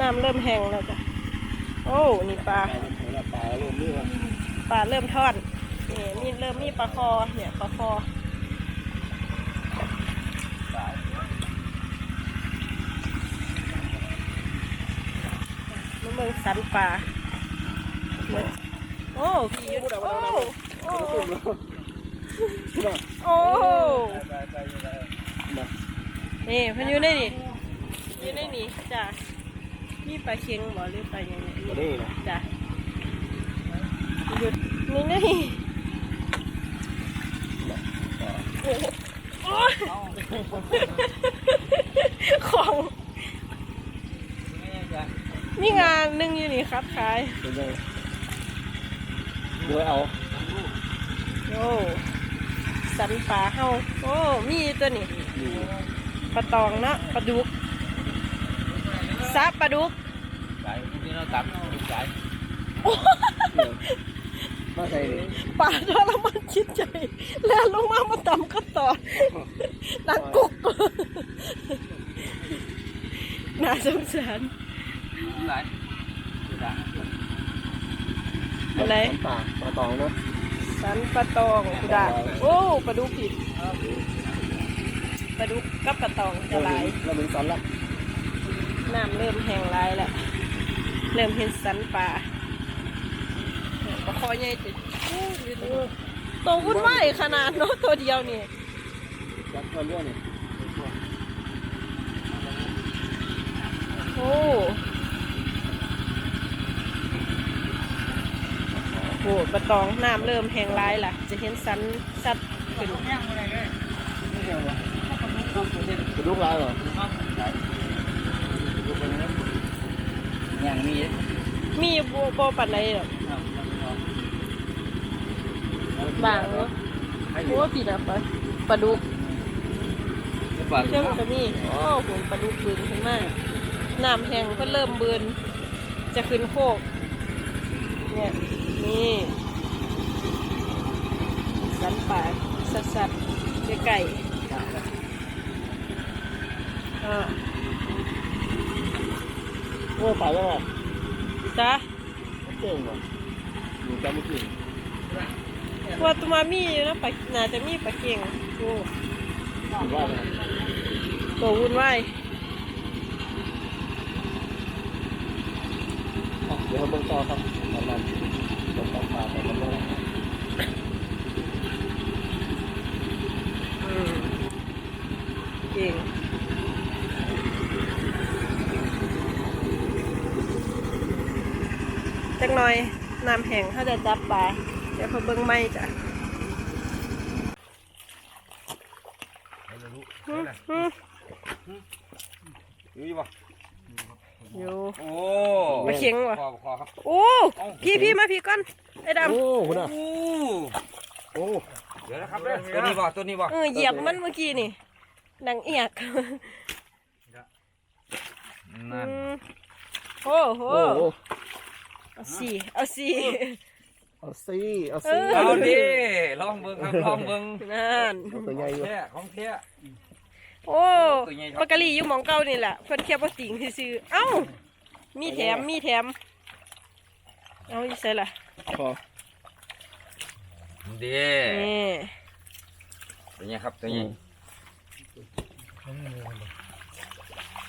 น้ำเริ่มแห้งแล้วจ้ะโอ้ นี่ปลา ปลาเริ่มเลือดปลาเริ่มทอดนี่มีเริ่มมีปลาคอ เนี่ยปลาคอเบิ่งสันปลาโอ้พี่ยืนโอ้โอ้โอ้นี่พันอยู่ในนี่อยู่ในนี่จ้ะ มีปลาเค็งบ่หรือปลาอย่างไงตัวนี้นะ จ้ะหยุดนี่นี่โอ้ยของนี่งานหนึ่งอยู่นี่ครับขายเป็นไงดูเอาโอ้สันป่าเฮาโอ้มีตัวนี้ปลาตองเนาะปลาดุก ซับปลาดุกสายที่เราตัดสายโอ้มาใส่ดิป่าทรมานคิดใจ แล้วลงมามาต่ำก็ต่อนักกุกน่าสงสารสายอะไรปลาปลาตองเนาะสันปลาตองกุดาโอ้ปลาดุกผิดปลาดุกกับปลาตองจะหลายเราเป็นสันละ น้ำเริ่มแห้งหลายแล้วเริ่มเห็นสันปลาปลาคอใหญ่ติดตัววุ่นวายขนาดเนาะตัวเดียวนี่ยัดตัวเลือดนี่โอ้โหปลาตองน้ำเริ่มแห้งร้ายล่ะ จะเห็นสันสัดขึ้นกระดูกลายเหรอ อย่างนี้มีโบโบปันไหนหรอกบางเนาะโอ้ปีนะปลาปลาดุกปลาเชื่อมก็มีโอ้โหปลาดุกบืนขึ้นมาน้ำแห้งก็เริ่มบืนจะขึ้นโคกเนี่ยนี่สันป่าสัดสัดๆไก่อ่า โอ้ปลาแล้วอะจ้ะเก่งว่ะอยู่จำไม่ถึงว่าตัวมามีอยู่นะปลาน่าจะมีปลาเก่งโอ้ถือว่าเลยตัววุ่นวายเดี๋ยวเบิ่งต่อครับประมาณตกปลาปลาแต่มันไม่ อืมเก่งจัก หน่อยน้ำแห้งเขาจะจับปลาเดี๋ยวเขาเบิ่งไม่จ้ะอยู่ป่ะอยู่โอ้ปลาเข็งวะคอคอครับโอ้พี่พี่มาพี่ก่อนไอ้ดโอ้คุณอะโอ้โอ้เดี๋ยวนะครับเด้อตัวนี้บ่ตัวนี้บ่เออเหยียบมันเมื่อกี้นี่ดังเอียกนั่นโอ้โห เอาสิเอาสิเอาซีเอาซีเออเอาดิลองเบิ่งครับลองเบิ่งนั่นเอาตัวใหญ่อยู่แท้ของแท้โอ้ตัวใหญ่ครับปากกะลีอยู่หมองเก่านี่แหละเพิ่นแค่บ่ติงซื่อๆเอ้ามีแถมมีแถมเอาอีใส่ล่ะพอเด้นี่ตัวใหญ่ครับตัวใหญ่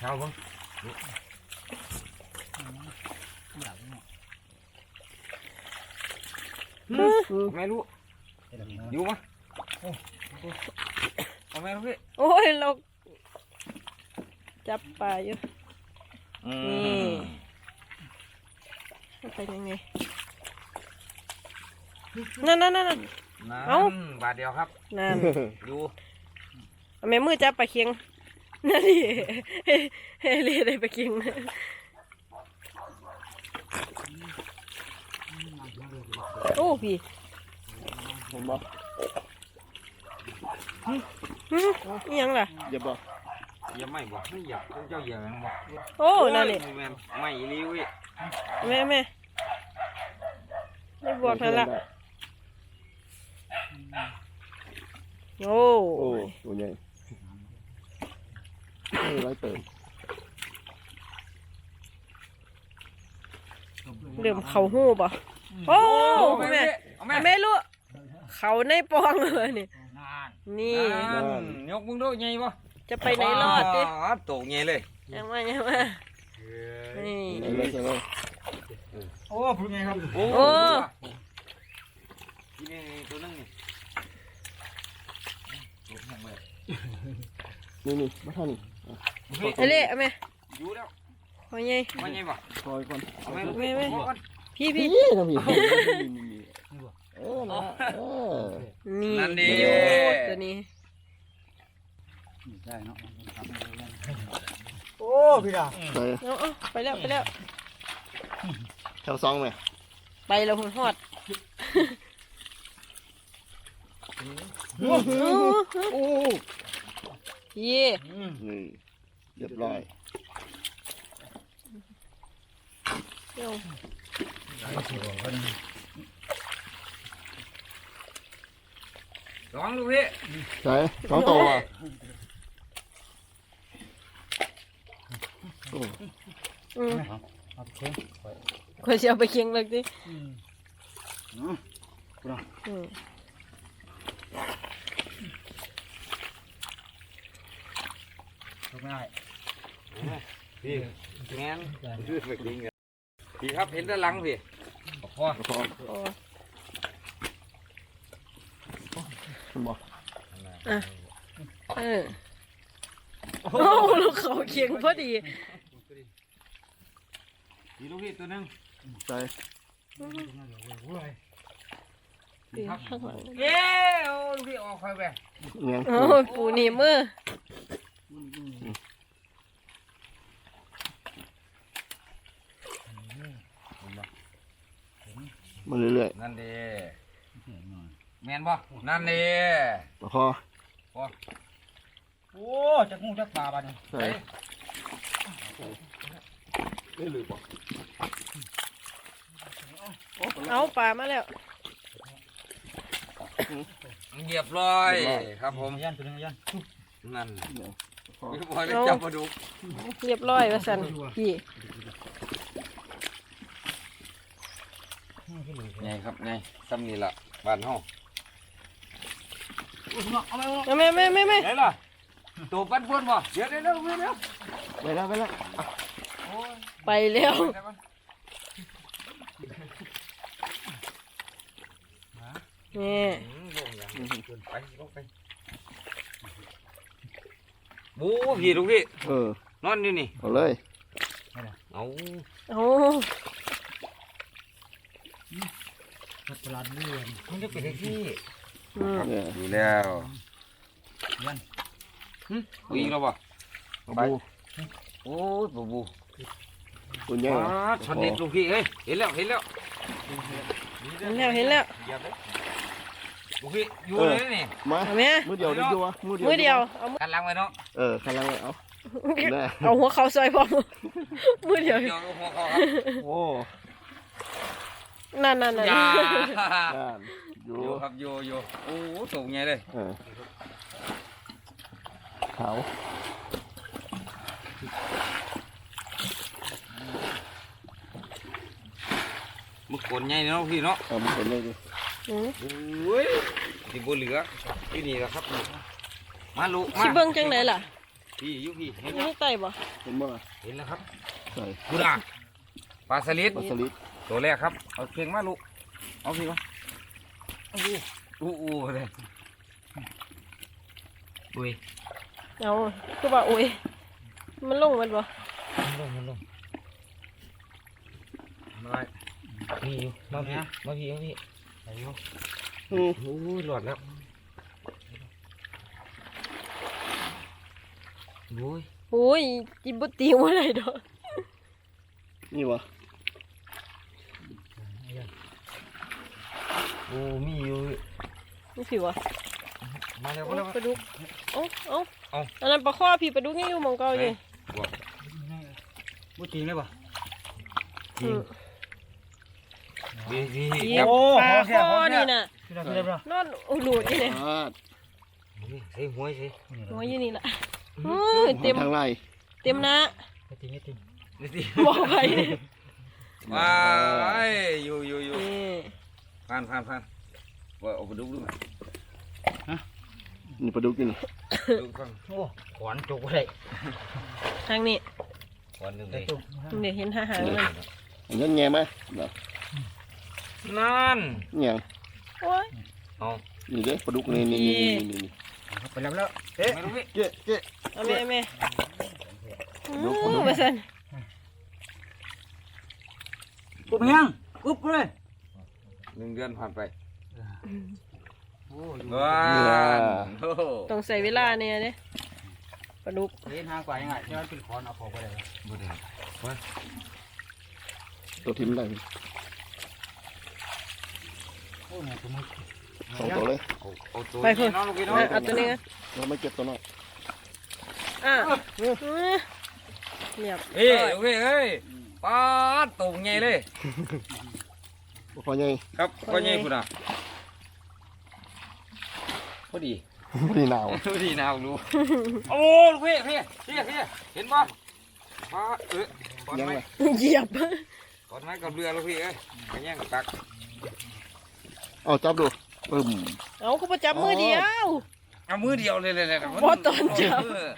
เอาเบิ่ง แม่รู้อยู่ปะเอาแม่รู้พี่โอ้ยเราจับปลาอยู่อืนี่มมันเป็นยังไงนั่นนั่นนั่นนั่เอ้านบาทเดียวครับนั่นอยู่เอาแม่มือจับปลาเคียงนั่นดิเฮ้เฮ้เรียได้ปลาเคียง โอ้พี่ผมบอกหึอิหยังล่ะอย่าบอกอย่าไม่บอกไม่อยากเจ้าอย่าแม่งบอกโอ้นั่นนี่โอ้ยแม่งไม่อีหลีเวิแม่แม่ไม่บวกนั่นละโอ้โอ้ตัวใหญ่เออไรเติมเริ่มเขาหูบ่ โอ้เอาแม่เอาแม่แม่รู้เขาในปองเลยนี่นี่ นั่นยกมึงดูไงบ่จะไปไหนรอดดิโตไงเลยยังมายังมานี่ ไหนเลยใช่ไหมโอ้พูดไงครับโอ้โอ้ นี่ตัวนึงนี่นี่นี่มาท่านี่ไอ้เล่เอาแม่อยู่แล้วพอไงมาไงบ่คอยก่อนเอาแม่แม่แม่ เอาก่อน พี่พี่นี่นะพี่เออนะเออนี่นั่นดีโอ้ตัวนี้ได้เนาะโอ้พี่ดาไปเอาเอาไปแล้วไปแล้วแถวสองไหมไปแล้วหุ่นหอดโอ้พี่นี่เรียบร้อยเดี๋ยว ระวังลูกพี่ใช่สองตัวอะโอ้อืมเอาเค็มข่อยสิเอาไปเคียงเลยดิอืมอืมถูกไม่ได้พี่แงนชื่อเฟกดิงพี่ครับเห็นด้านหลังพี่ พ่อพอโอ้คุณบอกเออโอ้ลูกเขาเคียงพอดีพี่ลูกพี่ตัวนึงใช่ดีข้างหลังเย้โอ้ลูกพี่ออกคอยไปเงี้ยโอ้ยปูนี่มือ มาเรื่อยนั่นดีแมนบ่นั่นดีๆประคอโอ้จักงูจักปลาบ้านนี่ใช่นี่หรือเปล่าเอาปลามาแล้ว เหยียบร้อยครับผมยันตัวนึงยันนั่นพอพี่บอยได้จับมาดูเรียบร้อยว่าสันพี่ ไง ครับไงซ้ำนี่ละบ้านเฮาเอาแม่แม่แม่แม่ไหนล่ะตัวปั้นพ่นบ่เดี๋ยวเดี๋ยวเดี๋ยวเดี๋ยวไปแล้วไปแล้วไปแล้วนี่ไปลงไปบูพี่ลูกพี่เออนอนอยู่นี่เอาเลยเอาโอ้จั กปลาเลื่อนมันจะเป็นที่อืมเนี่ยอยู่แล้วยันวิ่งแล้วบ่ไปโอ้ยบูบูคุณยังอ๋อช็อตเด็ดลูกพี่เฮ้ยเห็นแล้วเห็นแล้วเห็นแล้วเห็นแล้วเหยียบเลยลูกพี่อยู่เลยนี่มาเอาแม่มือเดียวได้จัวมือเดียวมือเดียวเอามือกันลังไว้เนาะเออขันลังเลยเอาได้เอาหัวเขาซอยพอมือเดียวเดี๋ยวหัวเขาครับโอ้ นั่นนั่นนั่นอย่าด้านอยู่อยู่ครับอยู่อยู่โอ้สูงไงเลยเออขาวมึกกลไงเนาะพี่เนาะเอามันเป็นเลยดิอืมโอ้ยที่บนเหลือที่นี่แหละครับมาลูกมาสิเบิ่งจังไหนล่ะพี่อยู่พี่เห็นมีแล้วให้ไต่บ่เห็นบ่ล่ะเห็นแล้วครับใส่กูด่าปลาสลิดปลาสลิด ตัวแรกครับ เอาเพียงมาลูก เอาพี่มาเอาพี่อู้อู้เลยอุ้ยเอาคือว่าโอ้ย มันลงมันบ่ลงมันลงมาพี่อยู่ มาพี่ มาพี่มาพี่อายุอืมโอ้ยหลอดแล้วโอ้ยโอ้ยจิบบ่ตีหัวได้ดอกนี่วะ โอ้มีอยู่นี่สิวะมาแล้วเอามาแล้วปลาดุกเอาเอาเอาอันนั้นปลาข้อพี่ปลาดุกยังอยู่หมองเก่าอยู่บุตรีเลยป่ะอืมดีดีเหยีคยรับบปลาข้อนี่น่ะที่เราที่เรานอนอุลูดนี่เนี่ยอ่าใส่หัวใส่หัวอยู่นี่ล่ะอื้อเต็มทางไรเต็มหนะไม่จริงไม่จริงนี่สิบอกไปว้ายอยู่อยู่อยู่นี่ ผ่านผ่านผ่านว่าเอาไปดูดูไหมนี่ปลาดุกอยู่นี่ดูฟังโอ้ขวานจุกเลยทางนี้วันหนึ่งเลยจุกเดี๋ยวเห็นทหารมันอันนั้นแง่ไหมเนาะนั่นแง่โอ้ยเอานี่เด้อปลาดุกนี่นี่นี่นี่นี่นี่ไปแล้วแล้วเอ๊ะไม่รู้พี่เจ๊เจ๊เอาแม่เอาแม่ดูอู้ดูมาสั่นปุ๊บยังปุ๊บเลย หนึ่งเดือนผ่านไปโอ้ยว้านโอ้โหต้องใส่เวลาเนี่ยเด้ปลาดุกเล่นห่างกว่ายังไงที่มันเป็นขอนเอาพอไปเลยบ่ได้ตัวทิมได้โอ้ยเนี่ยตัวมึงสองตัวเลยเอาเอาตัวไปเพิ่นี้นเนาะลูกพี่เนาะเอาตัวนี้กันเราไม่เก็บตัวน้อยอะอื้อเรียบเอ้ยโอเคเอ้ยปาดตรงไงเลย พอใหญ่ครับก็ไงพุ่นอะพอดีพอดีหนาวพอดีนะดูโอ้ลูกพี่พี่พี่พี่เห็นปะปาดเออตอนยังไหมไงเหยียบตอนไหมกับเรือลูกพี่เอ้ยไปแย่งตักเอาจับดูปึ้มเอาเขาประจับมือเดียวเอามือเดียวเลยเลยเลยบ่ตอนจับเออ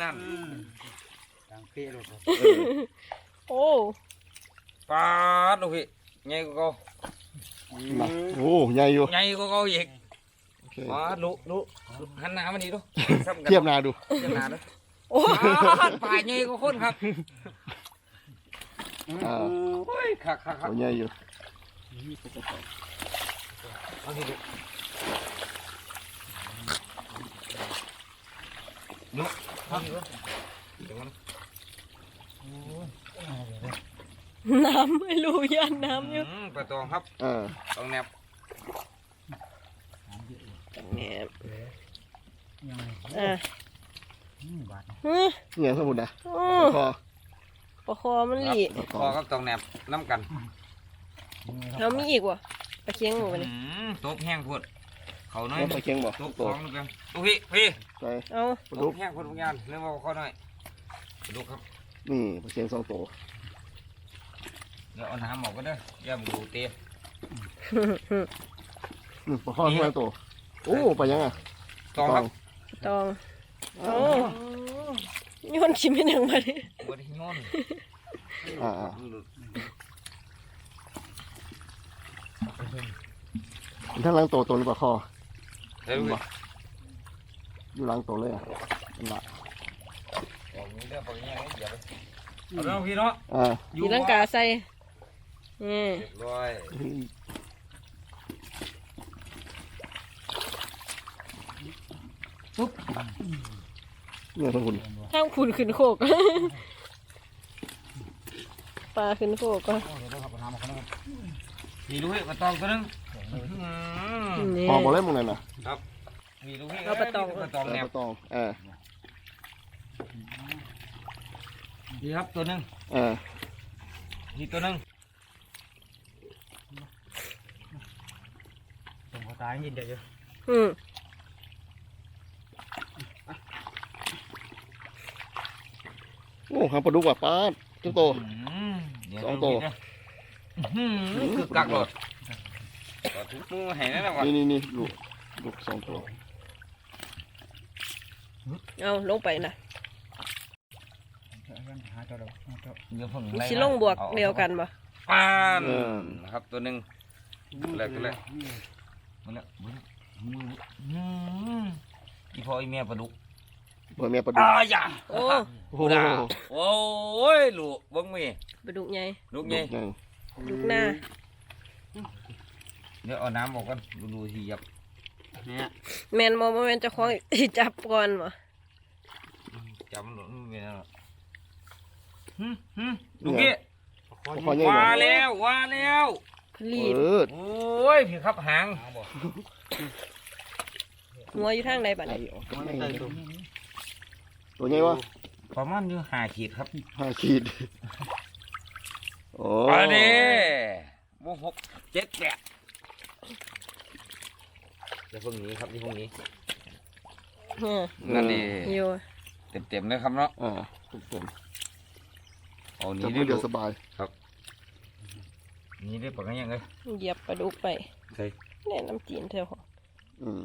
นั่นดังเปี้ยเลยโอ้ ปาดลูกพี่ไงก็เขามาโอ้ใหญ่อยู่ไงก็เขาอีกโอเคปาดลุลุหันหน้ามานี่ดูซ้ำกันเทียบหนาดูเทียบหน้าดูโอ้ปาดป่ายไงก็คนครับอ่าโอ้ยคักคักคักตัวใหญ่อยู่เอาสิดูลุเอาสิดูเดี๋ยวมัน น้ำไม่รู้ยันน้ำอยู่อืมปลาตองครับอ่าต้องแนบแหนบยังไงอะบาดฮึเงี้ยสมุนนะโอ้พอปลาคอมันหลีคอครับต้องแนบน้ำกันเรามีอีกวะปลาเคียงหมูอืนี่มตบแห้งพวดเขาน้อยแล้วไปเคียงบ่ตบตัวท้องนึงกันโอ้พี่พี่ไปเอาปลาตดุบกแห้งพวดทุกอย่างเรื่องว่าเขาน้อยปลาดุกครับนี่ไปเคียงสองตัวเดี๋ยวเอาน้ำออกก็ได้อย่ามาดูเตะนี่ปลาข้อทั้งตัวโอ้ไปยังอะตองครับตองโอ้ยนชิมเป็นยังไงบไดโยนอ่าอ่าทั้งหลังตัวตัวหรือปลาข้อเฮ้ยพี่อยู่หลังตัวเลยอะนั่นละเอามือเด้อปล่อยแห้งให้เดี๋ยวเอาเรื่องพี่เนาะอ่าตีลังกาใส่ นี่เรียบร้อยเนี่ยทั้งคุณข้างคุณขึ้นโคก ปลาขึ้นโคกก็มีลูกพี่ปลาตองตัวนึงอืมนี่พอบอกเล่นมึงเลยนะมีลูกพี่เอาปลาตองปลาตองแนแล้วบก็ต้องอ่านี่ครับตัวนึงอ่านี่ตัวนึง ตรงเขาตายยินเดียวอืมโอ้หางปลาดุกว่ะป้าดจังโตอืมเดี๋ยสองตัวดูพี่นะอื้อหือคือกักเลยก็ทุกมือให้นั่นแหละวะนี่นี่นี่ลูกลูกสองตัวเอาลงไปนะหาเจ้าเราเจ้าเดี๋ยวผมมีไล่สิลงบวกอาเดียวกันปะปานนะครับตัวหนึ่งแล้วก็แล้ว มาแล้วมาแล้วมืออืมอีพ่ออีแม่ปลาดุกเปิดแม่ปลาดุกอ้ายาโอ้โอ้โหด่าโอ้ยลูกเบังมีปลาดุกใหญ่ลูกลูไงกใหญ่ดุกหน้าเดี๋ยวเอาน้ำออกกันดูดูทียับเนี่ยแมนมอแมนเจะคล้าของจับก่อนบ่จำหลุดไม่เป็นไรหรอกหึหึลูกพี่พอใหญ่ว่าบ่แล้วว่าแล้วผลีดเออโอ้ยพี่ครับหางหัวอยู่ทางใดบัดไอ้นี้ออกจากไหนตัวใหญ่วะประมาณอยู่ห้าขีดครับห้าขีดโอ้อันนี้โมหกเจ็ดแปดเดี๋ยวพรุ่งนี้ครับที่พรุ่งนี้อืมนั่นดีอยู่เต็มๆเลยครับเนาะอ่าถูกต้องเอาจับนี่มืได้อเดียวลูกสบาย นี่ได้ปากกันยังไงเหยียบปลาดุกไปใส่แน่น้ำจีนเท่าของอืม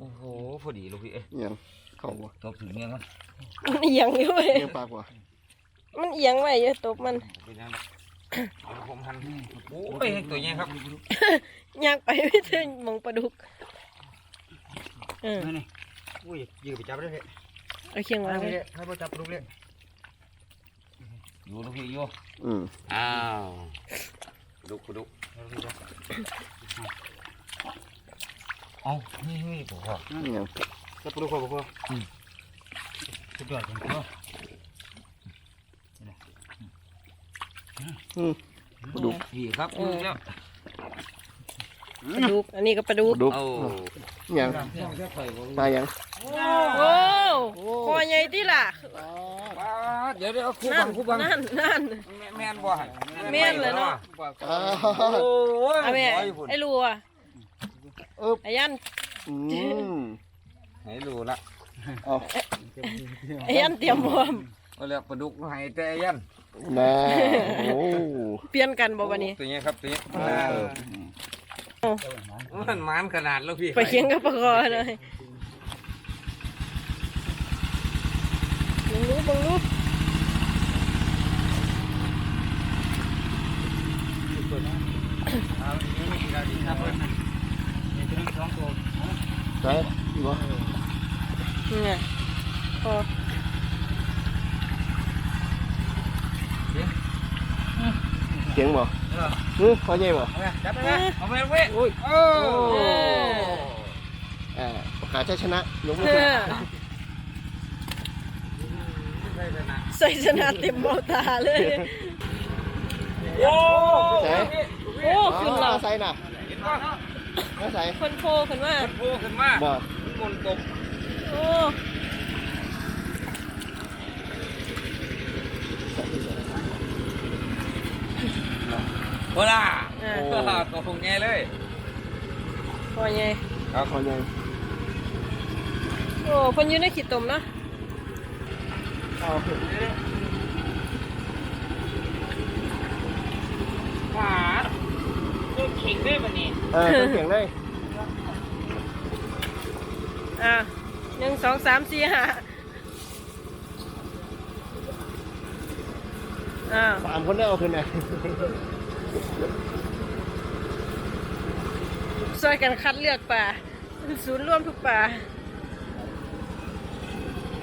โอ้โหพอดีลูกพี่เอ้ยเอียงเข้าบ่ตบถึงเงี้ยมั้งมันเอียงอยู่เว้ยเอียงปากว่ะมันเอียงไว้อยู่ตบมันเป็นยังไงเอาผมหันโอ้ยตัวใหญ่ครับยากไปไม่ถึงมองปลาดุกเออนี่นี่อุ้ยยืนไปจับได้เลยเอาเคียงวางให้ไว้ให้พ่อจับลูกเลย อยู่ลูกพี่อยู่อืมอ้าวดุกดุกเอานี่นี่ผมว่าเอียงจับลูกพ่อพ่อสุดยอดจริงพ่ออืมปลาดุกพี่ครับดูแล้วปลาดุกอันนี้ก็ปลาดุกปลาดุกเอาเอียงปลายังโอ้คอใหญ่ที่ล่ะ เดี๋ยวเดี๋ยวคู่นั่บันงคู่บังนั่นนั่น แม่นบ่แม่นเลยเนาะ อ้าโอ้ยเอาแม่ไอ้รัวเอ๊บไอ้ยันอืมให้รู้ละเอาไอ้ยันเตรียมพร้อมเอาแล้วปลาดุกให้แต่ยันแน่โอ้เปลี่ยนกันบ่วันนี้ ตัวนี้ครับตัวนี้เออมันมันขนาดแล้วพี่ไปเคียงกับปลาคอหน่อยบังรู้บังรู้ เอานี่นี่เราดีครับนี่ตัวนึงสองตัว ใช่บ่เนี่ยพอเสียงบ่เออพอใหญ่บ่เอาไปจับไปเอาไปเว้ยโอ้ยโอ้เออประกาศชนะยกมือเอขึ้นอใส่ชนะเต็มเบ้าตาเลย โอ้โอ้ขึ้นล้วใส่น่ะ มาใส่คนโผล่ขึ้นมาโผล่ขึ้นมาบ่มนตกโอ้โบล่าอ่าโอ้ตัวคงแง่เลยพอไงครับพอใหญ่โอ้เพิ่นอยู่ในขีดตมเนาะเอาขวาตัว เข่งได้ปะนี่เออเสียงเลยอะหนึ่งสองสามสี่ห้าอ่าสามคนได้เอาขึ้นไงช่วยกันคัดเลือกป่า ศูนย์ร่วมทุกป่า